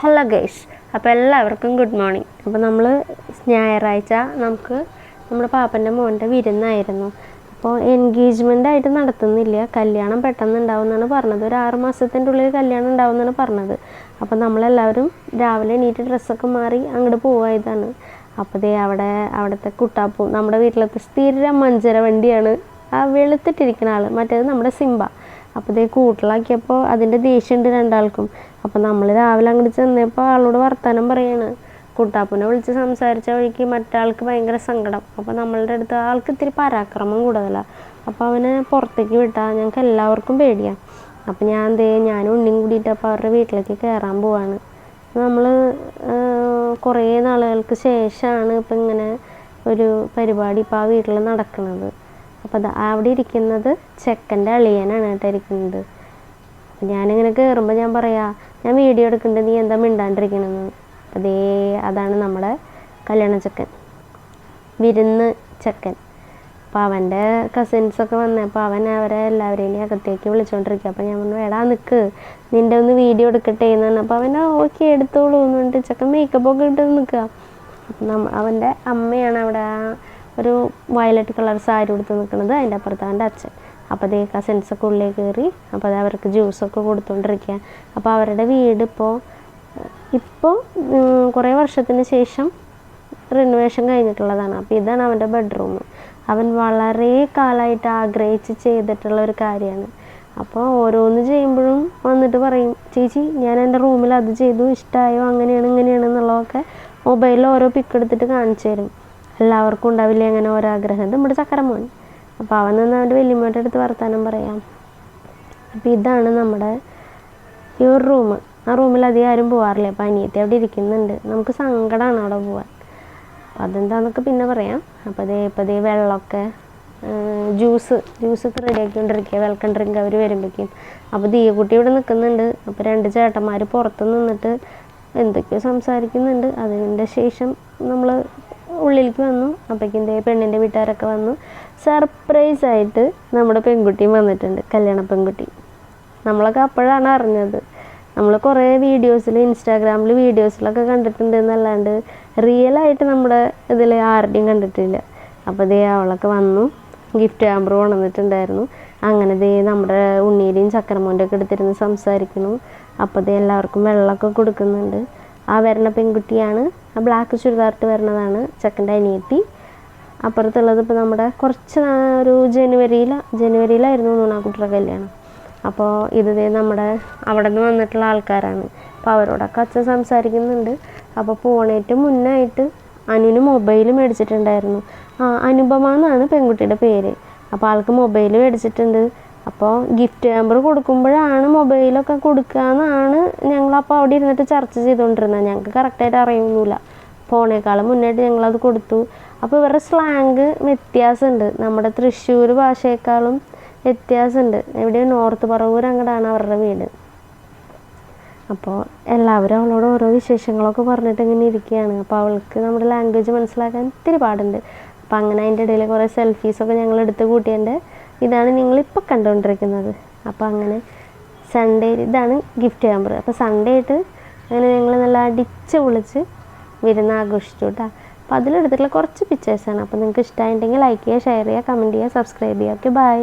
Hello guys അപ്പോൾ എല്ലാവർക്കും good morning അപ്പോൾ നമ്മൾ ഞായറാഴ്ച നമുക്ക് നമ്മുടെ പാപ്പന്റെ മോന്റെ വിരുന്നായിരുന്നു. അപ്പോൾ എൻഗേജ്മെന്റ് ആയിട്ട് നടത്തുന്നില്ല. കല്യാണം പെട്ടെന്ന് ഉണ്ടാവും എന്നാണ് പറഞ്ഞത്. ഒരു ആറ് മാസത്തിന്റെ ഉള്ളിൽ കല്യാണം ഉണ്ടാവും എന്നാണ് പറഞ്ഞത്. അപ്പോൾ നമ്മളെല്ലാവരും രാവിലെ എണീറ്റ് ഡ്രസ്സൊക്കെ മാറി അങ്ങോട്ട് പോവായതാണ്. അപ്പോൾ ദേ അവിടെ അവിടുത്തെ കുട്ടാപ്പൂ നമ്മുടെ വീട്ടിലത്തെ സ്ഥിരം മഞ്ചര വണ്ടിയാണ്. ആ വെളുത്തിട്ടിരിക്കുന്ന ആൾ മറ്റേത് നമ്മുടെ സിംബ. അപ്പോൾ ഇതേ കൂട്ടിലാക്കിയപ്പോൾ അതിന്റെ ദേഷ്യമുണ്ട് രണ്ടാൾക്കും. അപ്പോൾ നമ്മൾ രാവിലെ അങ്ങോട്ട് ചെന്നപ്പോൾ ആളോട് വർത്തമാനം പറയാണ്. കുട്ടാപ്പനെ വിളിച്ച് സംസാരിച്ച വഴിക്ക് മറ്റാൾക്ക് ഭയങ്കര സങ്കടം. അപ്പോൾ നമ്മളുടെ അടുത്ത് ആൾക്ക് ഇത്തിരി പരാക്രമം കൂടുതലാണ് അപ്പോൾ അവനെ പുറത്തേക്ക് വിട്ടാൽ ഞങ്ങൾക്ക് എല്ലാവർക്കും പേടിയാണ് അപ്പോൾ ഞാൻ എന്തേ ഞാനും ഉണ്ണിയും കൂടിയിട്ട് അപ്പോൾ അവരുടെ വീട്ടിലേക്ക് കയറാൻ പോവാണ്. നമ്മൾ കുറേ നാളുകൾക്ക് ശേഷമാണ് ഇപ്പം ഇങ്ങനെ ഒരു പരിപാടി ഇപ്പോൾ ആ വീട്ടിൽ നടക്കുന്നത് അപ്പോൾ അവിടെ ഇരിക്കുന്നത് ചെക്കന്റെ അളിയനാണ് കേട്ടോ ഇരിക്കുന്നത്. ഞാനിങ്ങനെ കയറുമ്പോൾ ഞാൻ പറയാ ഞാൻ വീഡിയോ എടുക്കുന്നുണ്ട് നീ എന്താ മിണ്ടാണ്ടിരിക്കണമെന്ന് അതേ അതാണ് നമ്മുടെ കല്യാണ ചെക്കൻ വിരുന്ന് ചെക്കൻ. അപ്പോൾ അവന്റെ കസിൻസൊക്കെ വന്നപ്പോൾ അവൻ അവരെ എല്ലാവരെയും അകത്തേക്ക് വിളിച്ചുകൊണ്ടിരിക്കുക അപ്പോൾ ഞാൻ പറഞ്ഞു എടാ നിൽക്ക് നിന്റെ ഒന്ന് വീഡിയോ എടുക്കട്ടെ എന്ന് പറഞ്ഞു. അപ്പോൾ അവൻ ഓക്കെ എടുത്തോളൂ എന്ന് പറഞ്ഞിട്ട് ചെക്കൻ മേക്കപ്പ് ഒക്കെ ഇട്ട് നിൽക്കുക അപ്പം അവന്റെ അമ്മയാണ് അവിടെ ഒരു വയലറ്റ് കളർ സാരി ഉടുത്ത് നിൽക്കുന്നത് അതിന്റെ അപ്പുറത്ത് അവന്റെ അച്ഛൻ. അപ്പോൾ അതേ കസിൻസൊക്കെ ഉള്ളിൽ കയറി അപ്പോൾ അത് അവർക്ക് ജ്യൂസൊക്കെ കൊടുത്തുകൊണ്ടിരിക്കുക അപ്പോൾ അവരുടെ വീട് ഇപ്പോൾ ഇപ്പോൾ കുറേ വർഷത്തിന് ശേഷം റിനോവേഷൻ കഴിഞ്ഞിട്ടുള്ളതാണ്. അപ്പോൾ ഇതാണ് അവന്റെ ബെഡ്റൂം അവൻ വളരെ കാലമായിട്ട് ആഗ്രഹിച്ച് ചെയ്തിട്ടുള്ള ഒരു കാര്യമാണ്. അപ്പോൾ ഓരോന്ന് ചെയ്യുമ്പോഴും വന്നിട്ട് പറയും ചേച്ചി ഞാൻ എന്റെ റൂമിൽ അത് ചെയ്തു ഇഷ്ടമായോ അങ്ങനെയാണ് ഇങ്ങനെയാണ് എന്നുള്ളതൊക്കെ മൊബൈലിൽ ഓരോ പിക്ക് എടുത്തിട്ട് കാണിച്ചു തരും. എല്ലാവർക്കും ഉണ്ടാവില്ലേ അങ്ങനെ ഓരോ ആഗ്രഹം. ഇത് നമ്മുടെ ചക്കര മോൻ അപ്പോൾ അവൻ നിന്ന് അവന്റെ വലിയമ്മയുടെ അടുത്ത് വർത്താനം പറയാം. അപ്പോൾ ഇതാണ് നമ്മുടെ ഈ ഒരു റൂം. ആ റൂമിൽ അധികം ആരും പോകാറില്ല അപ്പോൾ അനിയത്തി അവിടെ ഇരിക്കുന്നുണ്ട്. നമുക്ക് സങ്കടമാണ് അവിടെ പോകാൻ അപ്പോൾ അതെന്താണെന്നൊക്കെ പിന്നെ പറയാം. അപ്പോൾ അതേ ഇപ്പോൾ അതേ വെള്ളമൊക്കെ ജ്യൂസ് ജ്യൂസൊക്കെ റെഡി ആക്കിക്കൊണ്ടിരിക്കുക വെൽക്കം ഡ്രിങ്ക് അവർ വരുമ്പോഴേക്കും. അപ്പോൾ ദീയക്കുട്ടി ഇവിടെ നിൽക്കുന്നുണ്ട്. അപ്പോൾ രണ്ട് ചേട്ടന്മാർ പുറത്ത് നിന്നിട്ട് എന്തൊക്കെയോ സംസാരിക്കുന്നുണ്ട്. അതിന്റെ ശേഷം നമ്മൾ ഉള്ളിലേക്ക് വന്നു. അപ്പോഴേക്കും ദേ പെണ്ണിന്റെ വീട്ടുകാരൊക്കെ വന്നു. സർപ്രൈസ് ആയിട്ട് നമ്മുടെ പെൺകുട്ടിയും വന്നിട്ടുണ്ട്. കല്യാണ പെൺകുട്ടി. നമ്മളൊക്കെ അപ്പോഴാണ് അറിഞ്ഞത്. നമ്മൾ കുറേ വീഡിയോസിൽ ഇൻസ്റ്റാഗ്രാമിൽ വീഡിയോസിലൊക്കെ കണ്ടിട്ടുണ്ട് എന്നല്ലാണ്ട് റിയലായിട്ട് നമ്മുടെ ഇതിൽ ആരുടെയും കണ്ടിട്ടില്ല. അപ്പോൾ ദേ അവളൊക്കെ വന്നു. ഗിഫ്റ്റ് ആമ്പർ കൊണ്ടുവന്നിട്ടുണ്ടായിരുന്നു. അങ്ങനെ ദേ നമ്മുടെ ഉണ്ണീരെയും ചക്കരമോന്റെ ഒക്കെ എടുത്തിരുന്ന് സംസാരിക്കുന്നു. അപ്പോൾ ദേ എല്ലാവർക്കും വെള്ളമൊക്കെ കൊടുക്കുന്നുണ്ട്. ആ വരുന്ന പെൺകുട്ടിയാണ് ആ ബ്ലാക്ക് ചുരിദാറിട്ട് വരുന്നതാണ് ചെക്കന്റെ അനിയത്തി. അപ്പുറത്തുള്ളത് ഇപ്പോൾ നമ്മുടെ കുറച്ച് ഒരു ജനുവരിയിൽ ജനുവരിയിലായിരുന്നു തോന്നുന്നു കുട്ടിയുടെ കല്യാണം. അപ്പോൾ ഇത് നമ്മുടെ അവിടെ നിന്ന് വന്നിട്ടുള്ള ആൾക്കാരാണ്. അപ്പോൾ അവരോടൊക്കെ അച്ഛൻ സംസാരിക്കുന്നുണ്ട്. അപ്പോൾ പോണേറ്റ് മുന്നായിട്ട് അനുവിന് മൊബൈൽ മേടിച്ചിട്ടുണ്ടായിരുന്നു. ആ അനുപമ എന്നാണ് പെൺകുട്ടിയുടെ പേര്. അപ്പോൾ ആൾക്ക് മൊബൈൽ മേടിച്ചിട്ടുണ്ട്. അപ്പോൾ ഗിഫ്റ്റ് നമ്പർ കൊടുക്കുമ്പോഴാണ് മൊബൈലൊക്കെ കൊടുക്കുക എന്നാണ് ഞങ്ങളപ്പോൾ അവിടെ ഇരുന്നിട്ട് ചർച്ച ചെയ്തുകൊണ്ടിരുന്നത് ഞങ്ങൾക്ക് കറക്റ്റായിട്ട് അറിയൊന്നുമില്ല ഫോണേക്കാളും മുന്നായിട്ട് ഞങ്ങളത് കൊടുത്തു. അപ്പോൾ ഇവരുടെ സ്ലാങ് വ്യത്യാസമുണ്ട്. നമ്മുടെ തൃശ്ശൂർ ഭാഷയേക്കാളും വ്യത്യാസമുണ്ട്. എവിടെ നോർത്ത് പറവൂർ അങ്ങടാണ് അവരുടെ വീട്. അപ്പോൾ എല്ലാവരും അവളോട് ഓരോ വിശേഷങ്ങളൊക്കെ പറഞ്ഞിട്ട് ഇങ്ങനെ ഇരിക്കുകയാണ്. അപ്പോൾ അവൾക്ക് നമ്മുടെ ലാംഗ്വേജ് മനസ്സിലാക്കാൻ ഇത്തിരി പാടുണ്ട്. അപ്പോൾ അങ്ങനെ അതിന്റെ ഇടയിൽ കുറേ സെൽഫീസൊക്കെ ഞങ്ങൾ എടുത്ത് കൂട്ടിയതിന്റെ ഇതാണ് നിങ്ങളിപ്പോൾ കണ്ടുകൊണ്ടിരിക്കുന്നത് അപ്പോൾ അങ്ങനെ സൺഡേ ഇതാണ് ഗിഫ്റ്റ് നമ്പർ അപ്പോൾ സൺഡേ ആയിട്ട് അങ്ങനെ ഞങ്ങൾ നല്ല അടിച്ച് പൊളിച്ച് വിരുന്ന് ആഘോഷിച്ചു കേട്ടോ അപ്പോൾ അതിലെടുത്തിട്ടുള്ള കുറച്ച് പിക്ചേഴ്സാണ് അപ്പോൾ നിങ്ങൾക്ക് ഇഷ്ടമായിട്ടുണ്ടെങ്കിൽ ലൈക്ക് ചെയ്യുക ഷെയർ ചെയ്യുക കമന്റ് ചെയ്യുക സബ്സ്ക്രൈബ് ചെയ്യുക ഓക്കെ ബൈ